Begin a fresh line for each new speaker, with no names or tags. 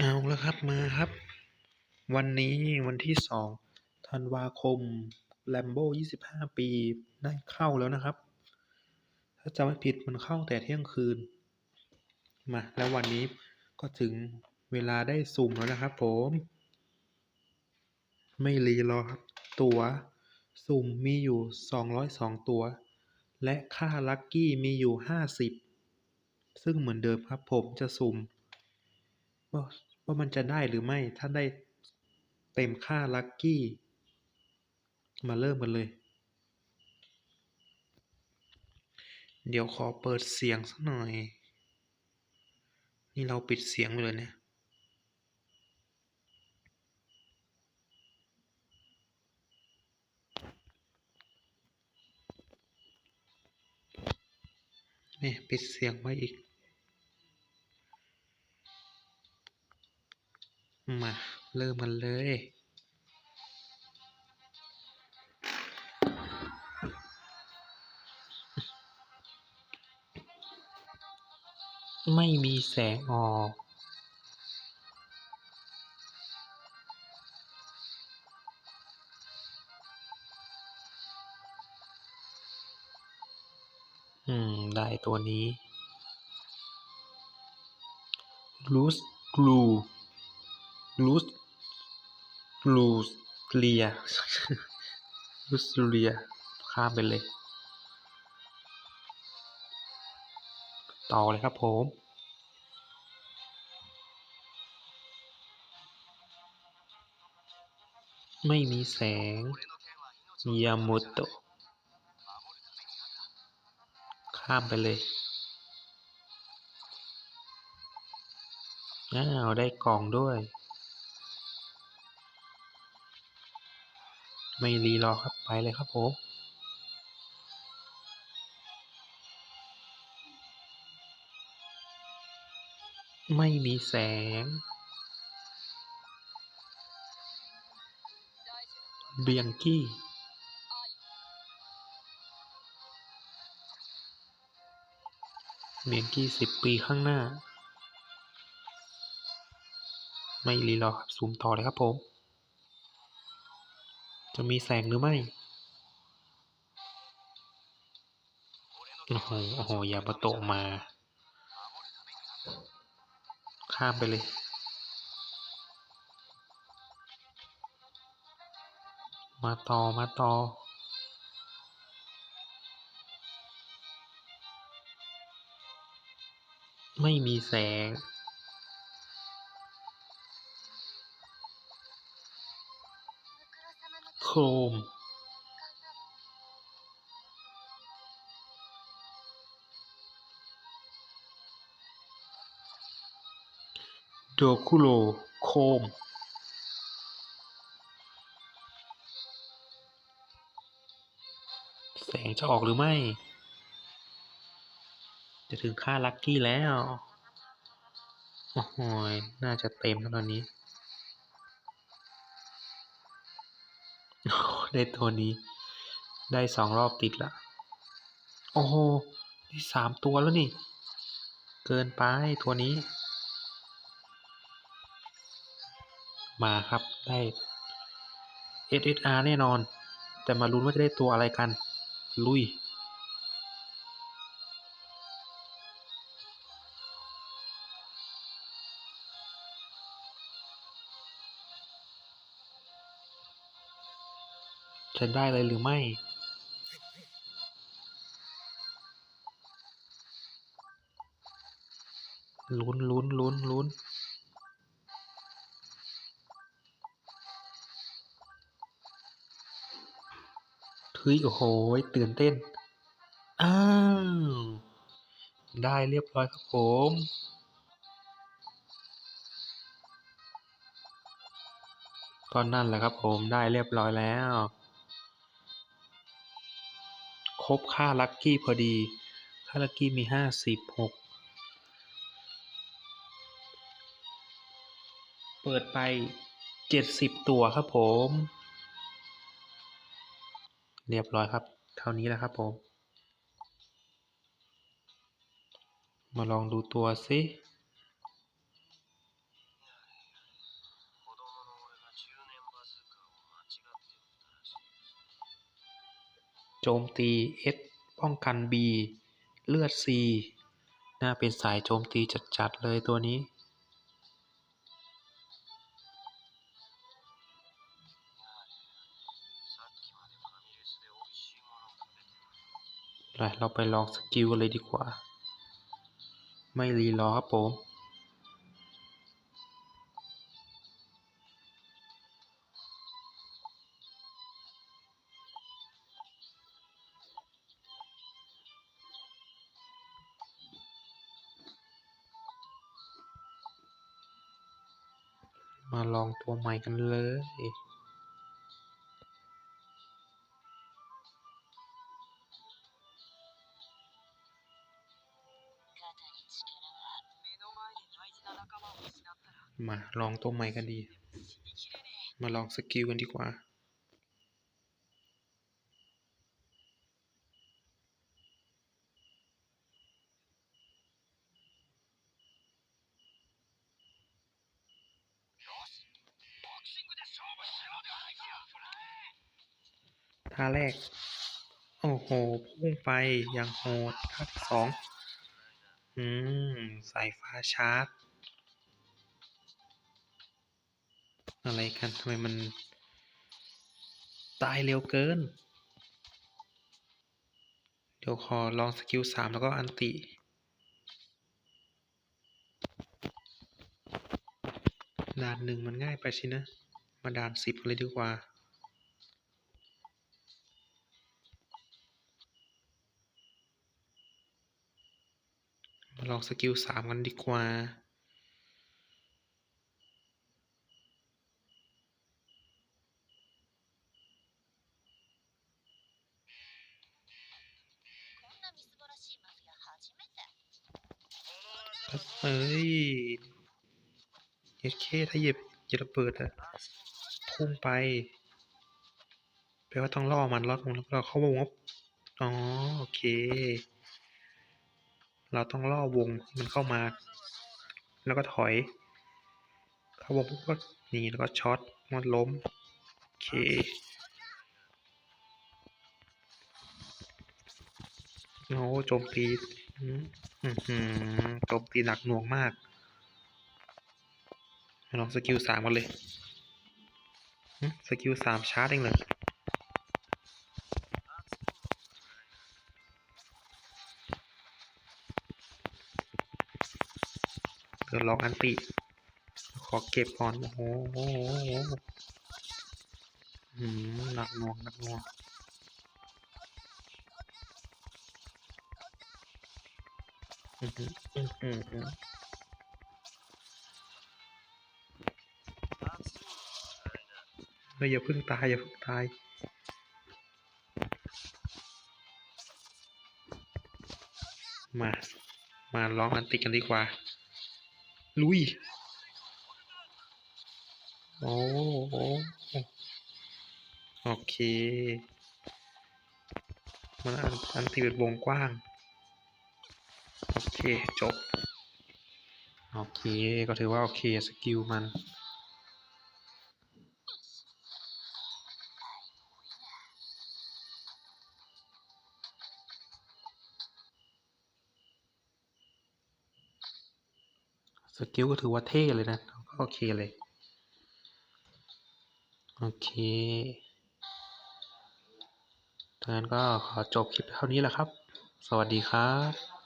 เอาแล้วครับมาครับ วันนี้วันที่สองธันวาคมแลมโบ้ยี่สิบห้าปีได้เข้าแล้วนะครับ ถ้าจำไม่ผิดมันเข้าแต่เที่ยงคืน มา แล้ววันนี้ก็ถึงเวลาได้สุ่มแล้วนะครับผม ไม่รีรอครับ ตัวสุ่มมีอยู่สองร้อยสองตัว และค่าลัคกี้มีอยู่ห้าสิบซึ่งเหมือนเดิมครับผมจะสุ่ม ว่ามันจะได้หรือไม่ ถ้าได้เต็มค่าลัคกี้ มาเริ่มกันเลย เดี๋ยวขอเปิดเสียงสักหน่อย นี่เราปิดเสียงไปเลยเนี่ยนี่ปิดเสียงไว้อีก เริ่มกันเลย ไม่มีแสงออก อืม ได้ตัวนี้ loose glue loose glue เลีย loose เลียข้ามไปเลย ต่อเลยครับผมไม่มีแสง ยาโมโตะ ข้ามไปเลย อ้าว ได้กล่องด้วย ไม่รีรอครับไปเลยครับผมไม่มีแสง เบียงกี้ เบียงกี้สิบปีข้างหน้า ไม่รีรอครับซูมต่อเลยครับผม จะมีแสงหรือไม่ โอ้โห โอ้โห ยามาโตมา ข้ามไปเลย มาต่อ มาต่อไม่มีแสง โครมโดคุโรโคม แสงจะออกหรือไม่ จะถึงค่าลัคกี้แล้ว โอ้โหยน่าจะเต็มแล้วตอนนี้ ได้ตัวนี้ ได้สองรอบติดละโอ้โหได้สามตัวแล้วนี่ เกินไปตัวนี้ มาครับได้ SSR แน่นอน แต่มาลุ้นว่าจะได้ตัวอะไรกัน ลุย จะได้เลยหรือไม่ ลุ้นลุ้นลุ้นลุ้นเฮ้ยโอ้โหตื่นเต้น อ้าว ได้เรียบร้อยครับผมก็นั่นแหละครับผมได้เรียบร้อยแล้ว รบค่าลัคกี้พอดี ค่าลัคกี้มีห้าสิบหกเปิดไปเจ็ดสิบตัวครับผม เรียบร้อยครับ เท่านี้แหละครับผม มาลองดูตัวสิ โจมตี S ป้องกัน B เลือด C น่าเป็นสายโจมตีจัด ๆ เลยตัวนี้ เราไปลองสกิลเลยดีกว่า ไม่รีรอครับผม มาลองตัวใหม่กันเลย มาลองตัวใหม่กันดี มาลองสกิลกันดีกว่า ท่าแรก โอ้โหพุ่งไปอย่างโหดท่าที่สอง อืม สายฟ้าชาร์จ อะไรกันทำไมมัน ตายเร็วเกิน เดี๋ยวขอลองสกิลสามแล้วก็อันติด่านหนึ่งมันง่ายไปสินะ มาด่านสิบเลยดีกว่า ลองสกิลสามกันดีกว่า เอ้ยเย็ดเคถ้าเหยียบเจะระเบิดอะพุ่งไปแปลว่าต้องล่อมันล่อมังแล้วเราเข้าวงอ๋อ โอเค เราต้องล่อวงมันเข้ามา แล้วก็ถอย เข้าวงปุ๊บก็นี่แล้วก็ช็อตมันล้ม โอเคโอ้โจมตีอืมอื้อหือโจมตีหนักหน่วงมากลองสกิลสามกันเลย สกิลสามชาร์จเองเลย เดี๋ยวลองอันติ ขอเก็บก่อน โอ้โหหนักหน่วงหนักหน่วงอือหืออือหืออือเฮ้ยอย่าพิ่งตาย อย่าพิ่งตายมา มาลองอันติกันดีกว่า ลุย โอ้โหโอเค มันอันอันติเป็นวงกว้าง โอเค จบ โอเค ก็ถือว่า โอเค สกิลมัน สกิลก็ถือว่าเท่เลยนะ ก็โอเคเลย โอเคดังนั้นก็ขอจบคลิปเท่านี้แหละครับ สวัสดีครับ